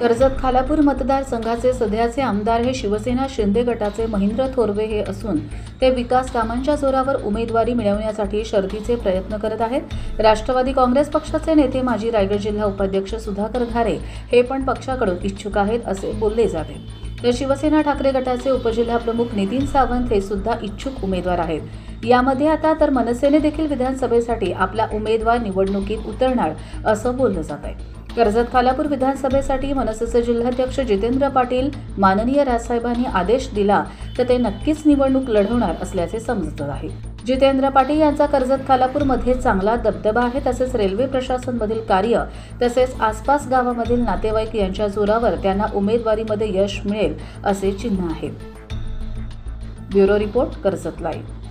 कर्जत खालापूर मतदारसंघाचे सध्याचे आमदार हे शिवसेना शिंदे गटाचे महेंद्र थोरवे हे असून ते विकास कामांच्या जोरावर उमेदवारी मिळवण्यासाठी शर्थीचे प्रयत्न करत आहेत. राष्ट्रवादी काँग्रेस पक्षाचे नेते माजी रायगड जिल्हा उपाध्यक्ष सुधाकर घारे हे पण पक्षाकडून इच्छुक आहेत असे बोलले जाते. तर शिवसेना ठाकरे गटाचे उपजिल्हा प्रमुख नितीन सावंत हे सुद्धा इच्छुक उमेदवार आहेत. यामध्ये आता तर मनसेने देखील विधानसभेसाठी आपला उमेदवार निवडणुकीत उतरणार असं बोललं जात आहे. कर्जत खालापूर विधानसभेसाठी मनसेचे जिल्हाध्यक्ष जितेंद्र पाटील माननीय राजसाहेबांनी आदेश दिला तर ते नक्कीच निवडणूक लढवणार असल्याचे समजत आहे. जितेंद्र पाटील यांचा कर्जत खालापूरमध्ये चांगला दबदबा आहे. तसेच रेल्वे प्रशासनमधील कार्य तसेच आसपास गावामधील नातेवाईक यांच्या जोरावर त्यांना उमेदवारीमध्ये यश मिळेल असे चिन्ह आहे. Bureau report Karjat live.